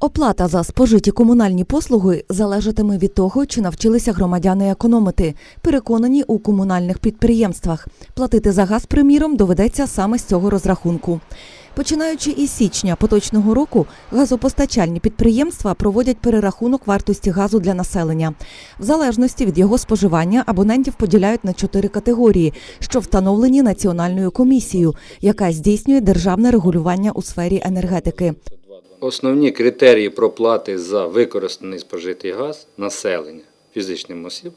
Оплата за спожиті комунальні послуги залежатиме від того, чи навчилися громадяни економити. Переконані у комунальних підприємствах. Платити за газ, приміром, доведеться саме з цього розрахунку. Починаючи із січня поточного року, газопостачальні підприємства проводять перерахунок вартості газу для населення. В залежності від його споживання абонентів поділяють на чотири категорії, що встановлені національною комісією, яка здійснює державне регулювання у сфері енергетики. Основні критерії проплати за використаний спожитий газ населення фізичним осіб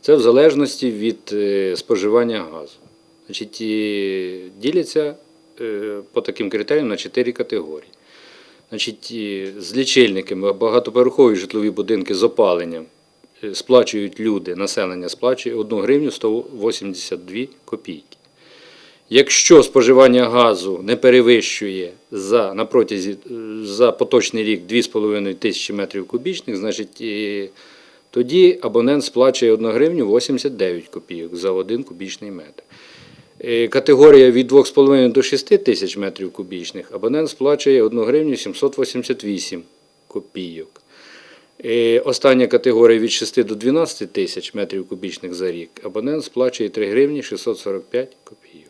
це в залежності від е, споживання газу. Значить, діляться е, по таким критеріям на чотири категорії. Значить, з лічильниками багатоповерхові житлові будинки з опаленням е, сплачують люди, населення сплачує 1 гривню 182 копійки. Якщо споживання газу не перевищує за, на протязі, е, за поточний рік 2,5 тисячі метрів кубічних, значить і тоді абонент сплачує 1 гривню 89 копійок за 1 кубічний метр. Е, Категорія від 2,5 до 6 тисяч метрів кубічних абонент сплачує 1 гривню 788 копійок. Е, Остання категорія від 6 до 12 тисяч метрів кубічних за рік абонент сплачує 3 гривні 645 копійок.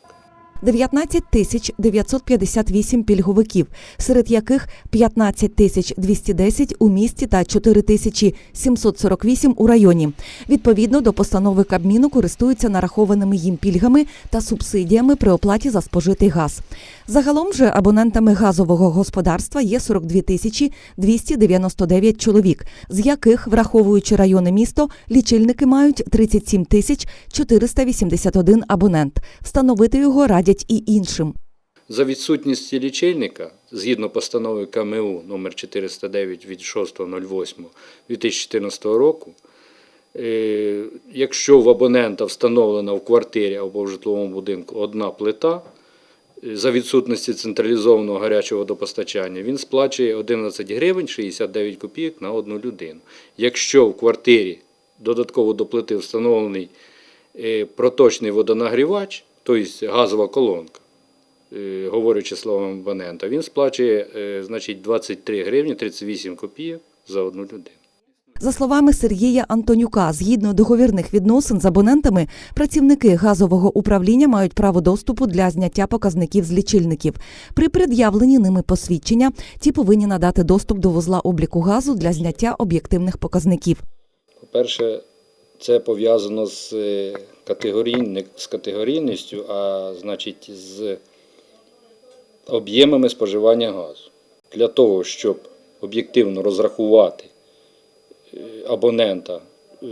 19 тисяч 958 пільговиків, серед яких 15 тисяч 210 у місті та 4 тисячі 748 у районі. Відповідно до постанови Кабміну користуються нарахованими їм пільгами та субсидіями при оплаті за спожитий газ. Загалом же абонентами газового господарства є 42 тисячі 299 чоловік, з яких, враховуючи райони місто, лічильники мають 37 тисяч 481 абонент. Встановити його радять і іншим. За відсутністю лічильника, згідно постанови КМУ номер 409 від 6.08.2014 року, е, якщо в абонента встановлена в квартирі або в житловому будинку одна плита, е, за відсутності централізованого гарячого водопостачання, він сплачує 11 гривень 69 копійок на одну людину. Якщо в квартирі додатково до плити встановлений е, проточний водонагрівач, тобто газова колонка, е, говорячи словом абонента, він сплачує е, значить, 23 гривні 38 копійок за одну людину. За словами Сергія Антонюка, згідно договірних відносин з абонентами, працівники газового управління мають право доступу для зняття показників з лічильників. При пред'явленні ними посвідчення ті повинні надати доступ до вузла обліку газу для зняття об'єктивних показників. По-перше, це пов'язано з е, з категорійністю, а значить з об'ємами споживання газу. Для того, щоб об'єктивно розрахувати е, абонента е,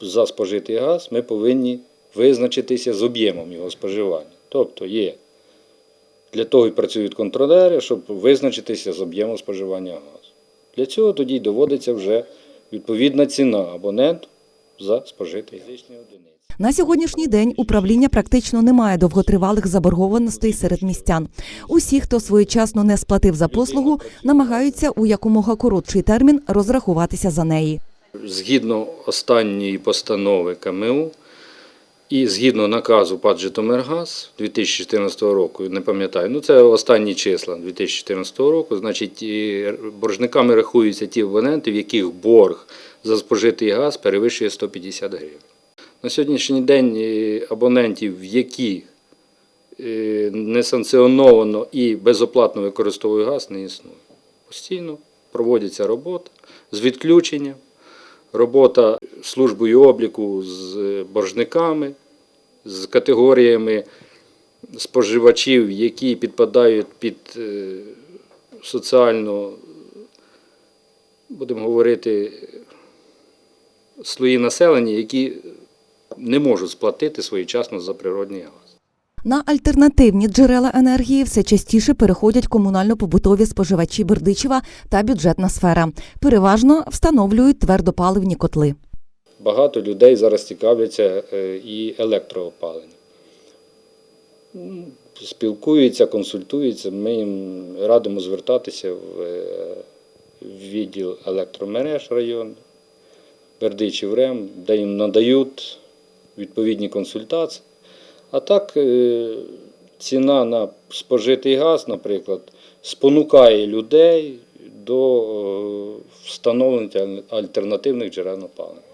за спожитий газ, ми повинні визначитися з об'ємом його споживання. Тобто є для того і працюють контролери, щоб визначитися з об'ємом споживання газу. Для цього тоді доводиться вже відповідна ціна абоненту за спожитий одиниць На сьогоднішній день управління практично не має довготривалих заборгованостей серед містян. Усі, хто своєчасно не сплатив за послугу, намагаються у якомога коротший термін розрахуватися за неї. Згідно останньої постанови КМУ і згідно наказу ПАД «Житомиргаз» 2014 року, не пам'ятаю, ну це останні числа 2014 року, значить боржниками рахуються ті абоненти, в яких борг за спожитий газ перевищує 150 гривень. На сьогоднішній день е, абонентів, які е, несанкціоновано і безоплатно використовують газ, не існує. Постійно проводиться робота з відключенням, робота службою обліку з боржниками, з категоріями споживачів, які підпадають під е, соціально, будемо говорити, слої населення, які не можуть сплатити своєчасно за природний газ. На альтернативні джерела енергії все частіше переходять комунально-побутові споживачі Бердичева та бюджетна сфера. Переважно встановлюють твердопаливні котли. Багато людей зараз цікавляться е, і електроопаленням. Спілкуються, консультуються. Ми їм радимо звертатися в е, відділ електромереж району, Бердичів РЕМ, де їм надають відповідні консультації. А так, е, ціна на спожитий газ, наприклад, спонукає людей до встановлення альтернативних джерел опалення.